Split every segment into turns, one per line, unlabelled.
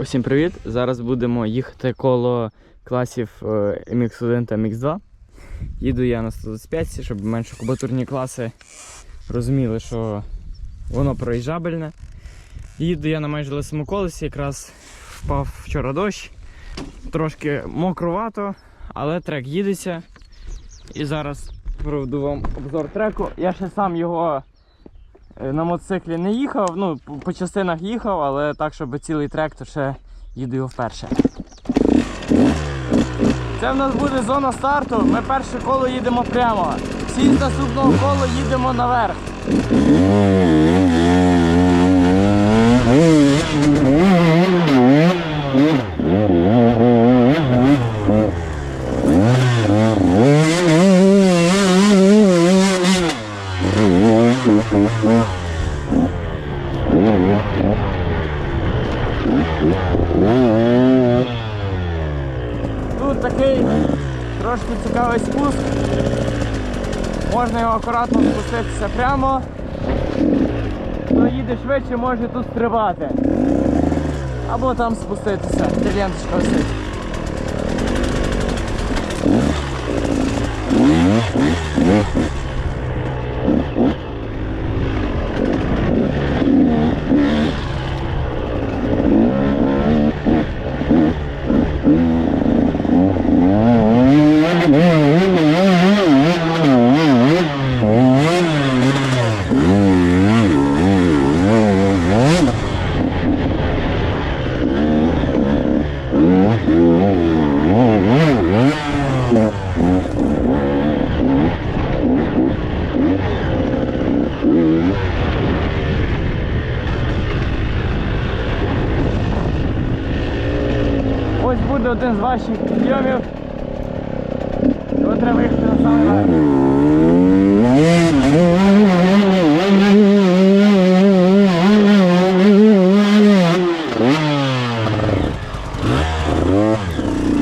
Усім привіт! Зараз будемо їхати коло класів е, MX1 та MX2. Їду я на 125, щоб менше кубатурні класи розуміли, що воно проїжджабельне. Їду я на майже лисому колесі, якраз впав вчора дощ. Трошки мокровато, але трек їдеться. І зараз проведу вам обзор треку. Я ще сам його на мотоциклі не їхав, ну, по- частинах їхав, але так, щоб цілий трек, то ще їду його вперше. Це в нас буде зона старту. Ми перше коло їдемо прямо. Всі з наступного кола їдемо наверх. Тут такий трошки цікавий спуск. Можна його акуратно спуститися прямо. Хто їде швидше, може тут стрибати. Або там спуститися, де ленточка висить. Ось буде один з ваших підйомів. Його треба їхати на самий верх.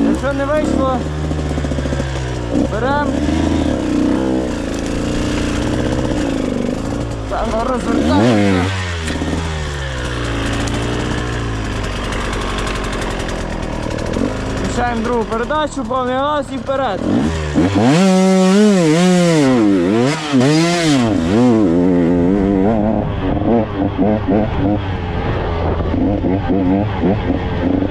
Якщо не вийшло, беремо. Та ну Включаємо другу передачу, повний газ і вперед.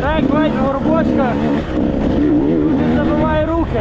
Трек ледь в горбочках. Не забивай руки.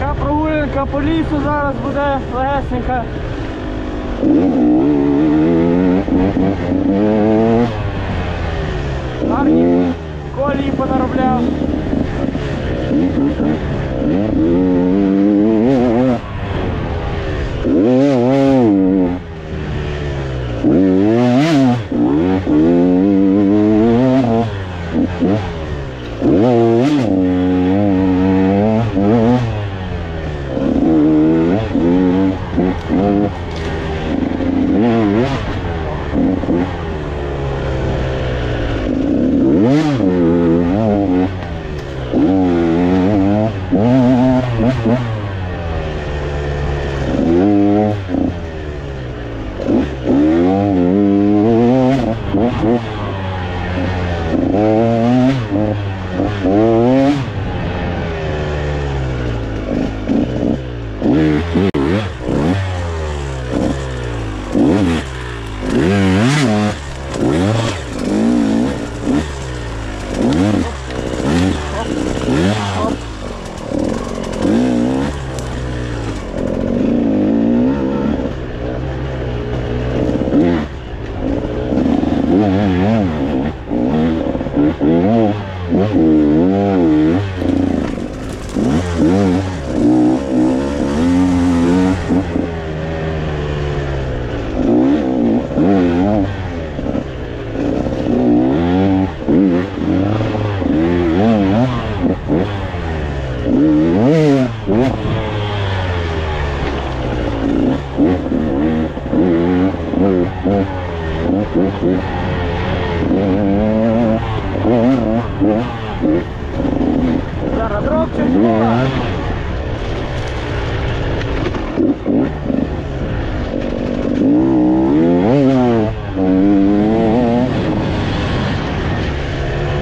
Така прогулянка по лісу зараз буде легесенька. Гарні колії понаробляв.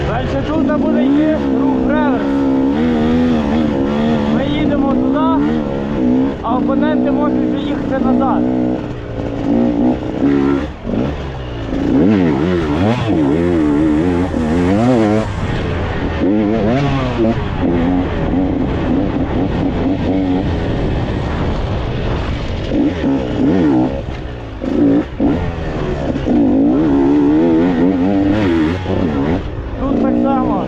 Далі тут буде йти рух реверс. Ми їдемо туди, а опоненти можуть вже їхати назад. Тут так само.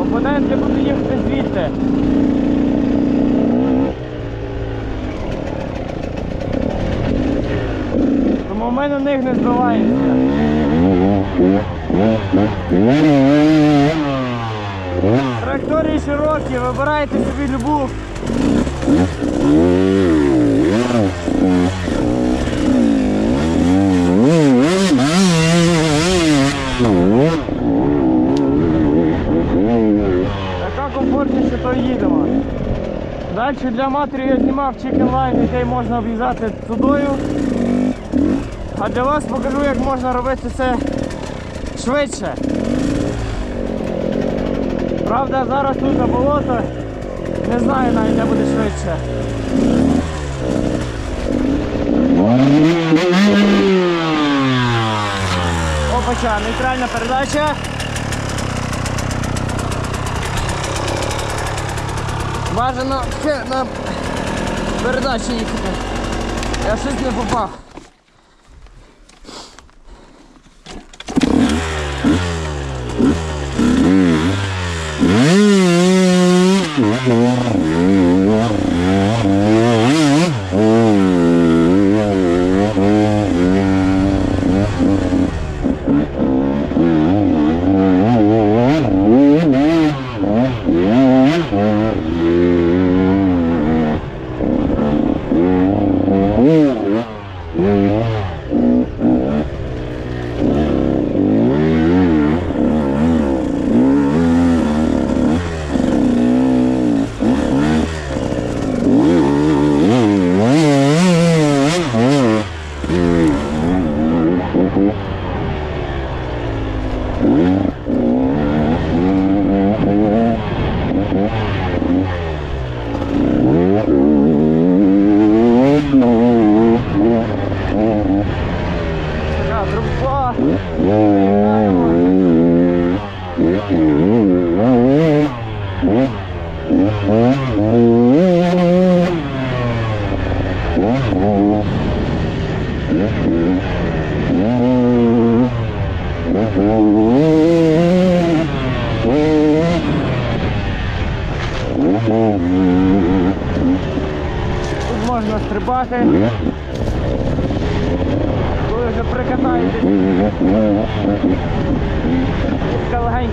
Опоненти будуть їхати звідти. Ми на них не збиваємося. Траєкторії широкі, вибирайте собі. Яка комфортніше, то їдемо. Далі для матері я знімав Line, який можна об'їжджати тудою. А для вас покажу, як можна робити це швидше. Правда, зараз тут на болото. Не знаю навіть, де буде швидше. Опача, нейтральна передача. Бажано ще на передачі їхати. Я щось не попав.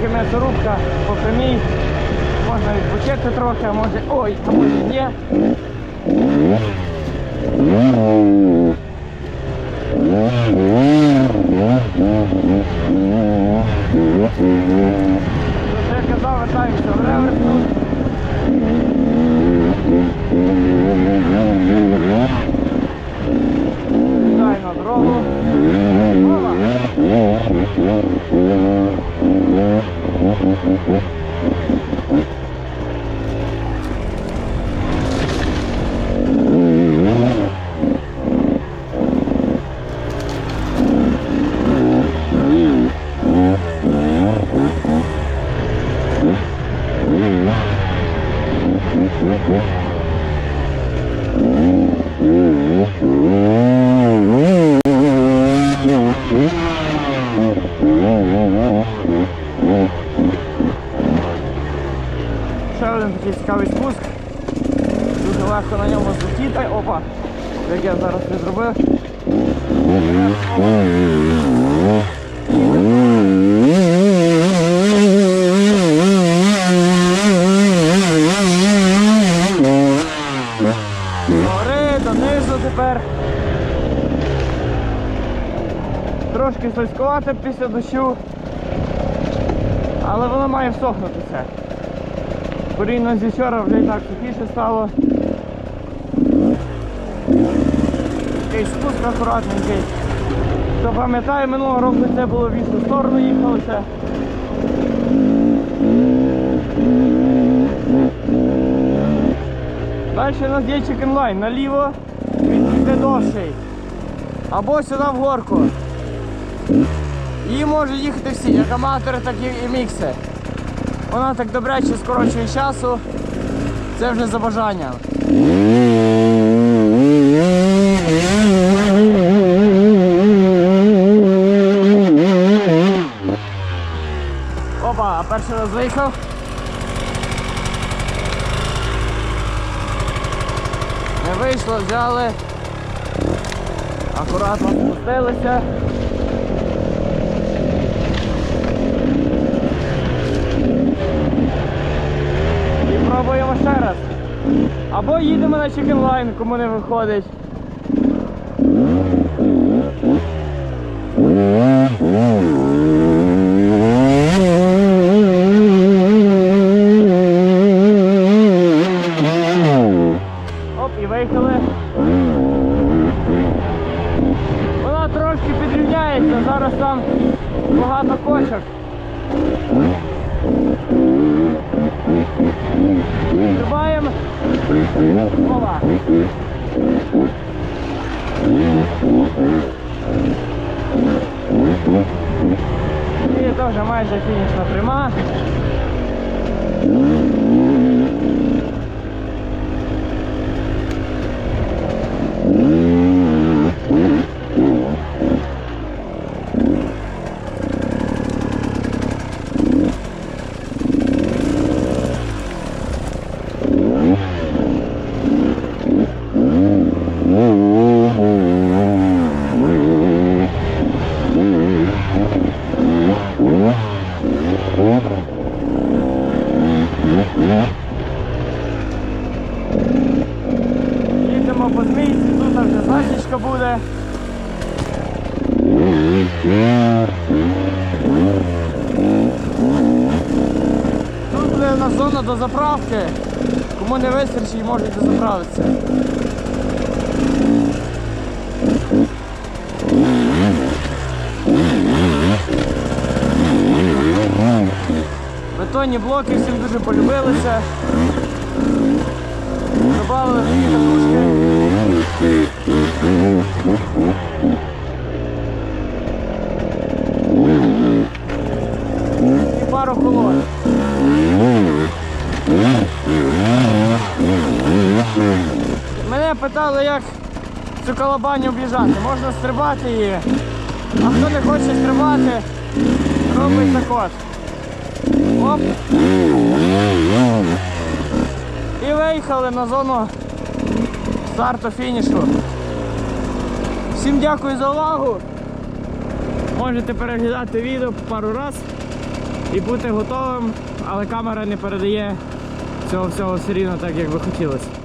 Така м'ясорубка по прямій. Можна відпочити трохи, а може. Ой, а може тут. Дай на дорогу. Опа. Ще цікавий спуск. Дуже легко на ньому злетіти. Опа! Як я зараз не зробив. Гори, донизу тепер. Трошки слизькувато після дощу. Але воно має всохнутися. Порівняно зі вчора вже і так сухіше стало. Такий спуск акуратненький. Хто пам'ятає, минулого року це було в іншу сторону їхалося. Далі у нас є чекенлайн. Наліво він йде довший. Або сюди в горку. І можуть їхати всі, як аматори, так і мікси. Вона так добряче скорочує часу. Це вже за бажанням. Опа, а перший раз виїхав. Не вийшло, взяли. Акуратно спустилися. І пробуємо ще раз. Або їдемо на чекінлайн, кому не виходить. Фінішна пряма. Їдемо по змійці, тут вже засічка буде. Тут буде у нас зона до заправки. Кому не вистачить, можуть дозаправитися. Бетонні блоки всім дуже полюбилися. Добавили такі катушки. І пару колон. Питали, як цю колобаню об'їжджати. Можна стрибати її. А хто не хоче стрибати, робить так от. Оп. І виїхали на зону старту фінішу. Всім дякую за увагу. Можете переглядати відео пару раз і бути готовим, але камера не передає цього всього все рівно так, як би хотілося.